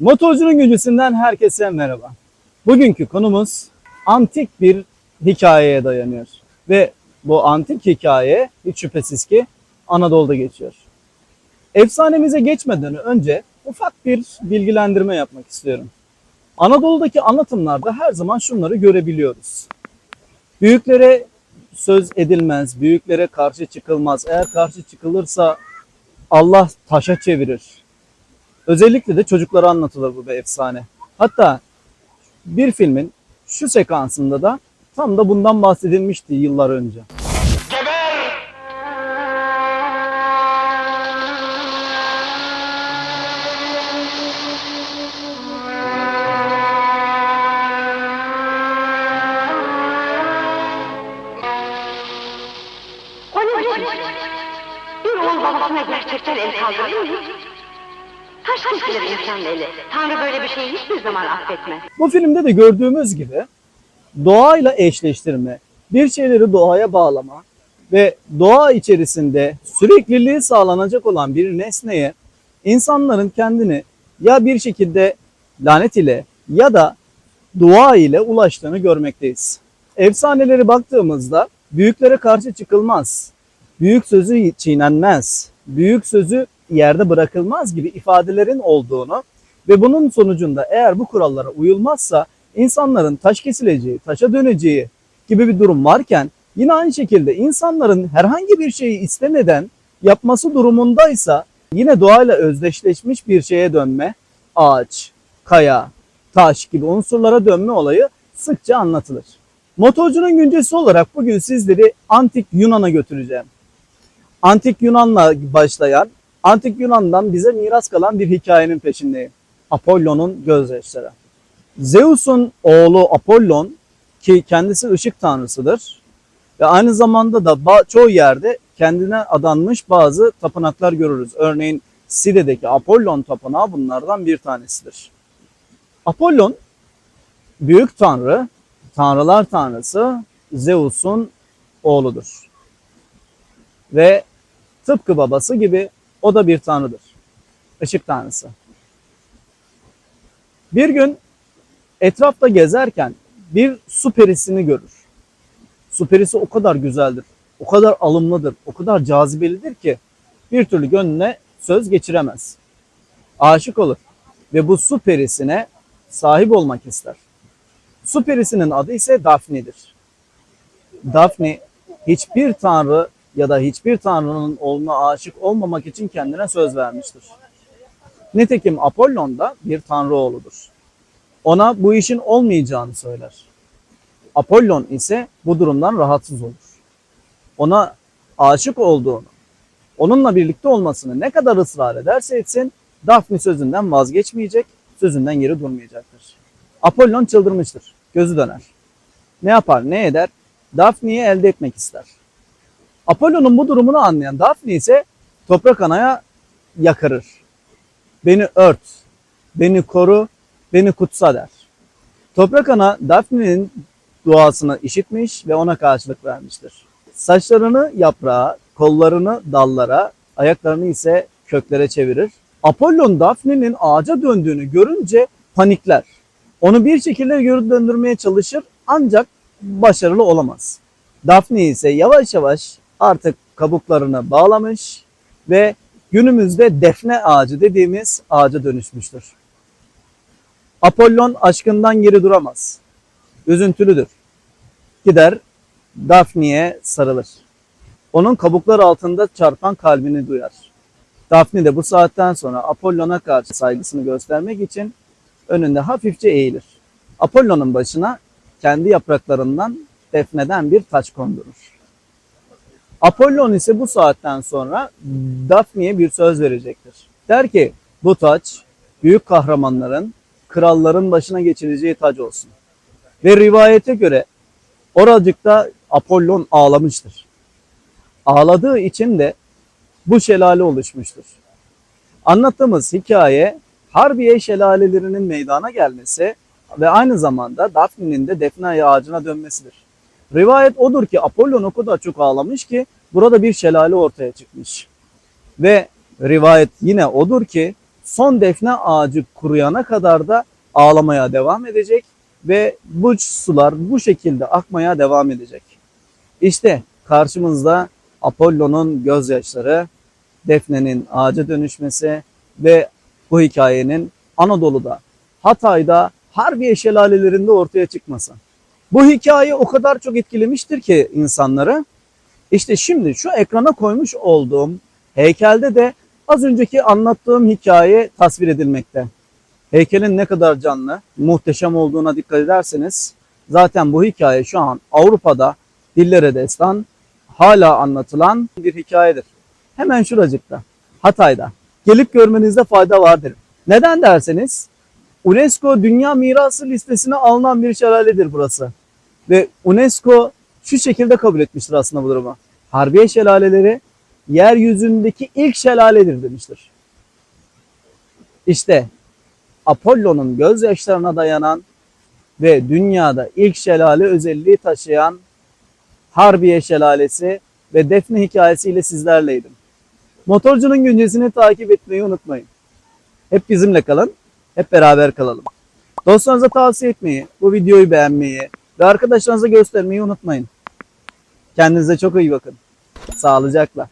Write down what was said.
Motorcunun güncüsünden herkese merhaba. Bugünkü konumuz antik bir hikayeye dayanıyor. Ve bu antik hikaye hiç şüphesiz ki Anadolu'da geçiyor. Efsanemize geçmeden önce ufak bir bilgilendirme yapmak istiyorum. Anadolu'daki anlatımlarda her zaman şunları görebiliyoruz. Büyüklere söz edilmez, büyüklere karşı çıkılmaz. Eğer karşı çıkılırsa Allah taşa çevirir. Özellikle de çocuklara anlatılır bu bir efsane. Hatta bir filmin şu sekansında da tam da bundan bahsedilmişti yıllar önce. Bir oğul babasına gerçekten el kaldırır mı? Taş kesilir insanın eli. Tanrı böyle bir şeyi hiçbir zaman affetmez. Bu filmde de gördüğümüz gibi doğayla eşleştirme, bir şeyleri doğaya bağlama ve doğa içerisinde sürekliliği sağlanacak olan bir nesneye insanların kendini ya bir şekilde lanet ile ya da dua ile ulaştığını görmekteyiz. Efsaneleri baktığımızda büyüklere karşı çıkılmaz, büyük sözü çiğnenmez, büyük sözü yerde bırakılmaz gibi ifadelerin olduğunu ve bunun sonucunda eğer bu kurallara uyulmazsa insanların taş kesileceği, taşa döneceği gibi bir durum varken yine aynı şekilde insanların herhangi bir şeyi istemeden yapması durumundaysa yine doğayla özdeşleşmiş bir şeye dönme, ağaç, kaya, taş gibi unsurlara dönme olayı sıkça anlatılır. Motorcunun güncesi olarak bugün sizleri antik Yunan'a götüreceğim. Antik Yunan'la başlayan, Antik Yunan'dan bize miras kalan bir hikayenin peşindeyim. Apollon'un gözyaşları. Zeus'un oğlu Apollon ki kendisi ışık tanrısıdır ve aynı zamanda da çoğu yerde kendine adanmış bazı tapınaklar görürüz. Örneğin Side'deki Apollon tapınağı bunlardan bir tanesidir. Apollon büyük tanrı, tanrılar tanrısı Zeus'un oğludur. Ve tıpkı babası gibi o da bir tanrıdır. Işık tanrısı. Bir gün etrafta gezerken bir su perisini görür. Su perisi o kadar güzeldir, o kadar alımlıdır, o kadar cazibelidir ki bir türlü gönlüne söz geçiremez. Aşık olur ve bu su perisine sahip olmak ister. Su perisinin adı ise Daphne'dir. Daphne hiçbir tanrı ya da hiçbir tanrının oğluna aşık olmamak için kendine söz vermiştir. Nitekim Apollon da bir tanrı oğludur. Ona bu işin olmayacağını söyler. Apollon ise bu durumdan rahatsız olur. Ona aşık olduğunu, onunla birlikte olmasını ne kadar ısrar ederse etsin Daphne sözünden vazgeçmeyecek, sözünden geri durmayacaktır. Apollon çıldırmıştır, gözü döner. Ne yapar, ne eder? Daphne'yi elde etmek ister. Apollon'un bu durumunu anlayan Daphne ise toprak anaya yakarır. Beni ört, beni koru, beni kutsa der. Toprak ana Daphne'nin duasını işitmiş ve ona karşılık vermiştir. Saçlarını yaprağa, kollarını dallara, ayaklarını ise köklere çevirir. Apollon Daphne'nin ağaca döndüğünü görünce panikler. Onu bir şekilde geri döndürmeye çalışır ancak başarılı olamaz. Daphne ise yavaş yavaş artık kabuklarını bağlamış ve günümüzde defne ağacı dediğimiz ağaca dönüşmüştür. Apollon aşkından geri duramaz. Üzüntülüdür. Gider Daphne'ye sarılır. Onun kabuklar altında çarpan kalbini duyar. Daphne de bu saatten sonra Apollon'a karşı saygısını göstermek için önünde hafifçe eğilir. Apollon'un başına kendi yapraklarından defneden bir taç kondurur. Apollon ise bu saatten sonra Daphne'ye bir söz verecektir. Der ki bu taç büyük kahramanların, kralların başına geçireceği taç olsun. Ve rivayete göre oracıkta Apollon ağlamıştır. Ağladığı için de bu şelale oluşmuştur. Anlattığımız hikaye Harbiye şelalelerinin meydana gelmesi ve aynı zamanda Daphne'nin de defne ağacına dönmesidir. Rivayet odur ki Apollon o kadar çok ağlamış ki burada bir şelale ortaya çıkmış. Ve rivayet yine odur ki son defne ağacı kuruyana kadar da ağlamaya devam edecek ve bu sular bu şekilde akmaya devam edecek. İşte karşımızda Apollo'nun gözyaşları, Defne'nin ağaca dönüşmesi ve bu hikayenin Anadolu'da, Hatay'da, Harbiye şelalelerinde ortaya çıkması. Bu hikaye o kadar çok etkilemiştir ki insanları. İşte şimdi şu ekrana koymuş olduğum heykelde de az önceki anlattığım hikaye tasvir edilmekte. Heykelin ne kadar canlı, muhteşem olduğuna dikkat ederseniz zaten bu hikaye şu an Avrupa'da dillere destan hala anlatılan bir hikayedir. Hemen şuracıkta, Hatay'da. Gelip görmenizde fayda vardır. Neden derseniz UNESCO Dünya Mirası listesine alınan bir şelaledir burası. Ve UNESCO şu şekilde kabul etmiştir aslında bu durumu. Harbiye şelaleleri yeryüzündeki ilk şelaledir demiştir. İşte Apollo'nun gözyaşlarına dayanan ve dünyada ilk şelale özelliği taşıyan Harbiye Şelalesi ve Defne hikayesiyle sizlerleydim. Motorcunun güncesini takip etmeyi unutmayın. Hep bizimle kalın, hep beraber kalalım. Dostlarınıza tavsiye etmeyi, bu videoyu beğenmeyi ve arkadaşlarınıza göstermeyi unutmayın. Kendinize çok iyi bakın. Sağlıcakla.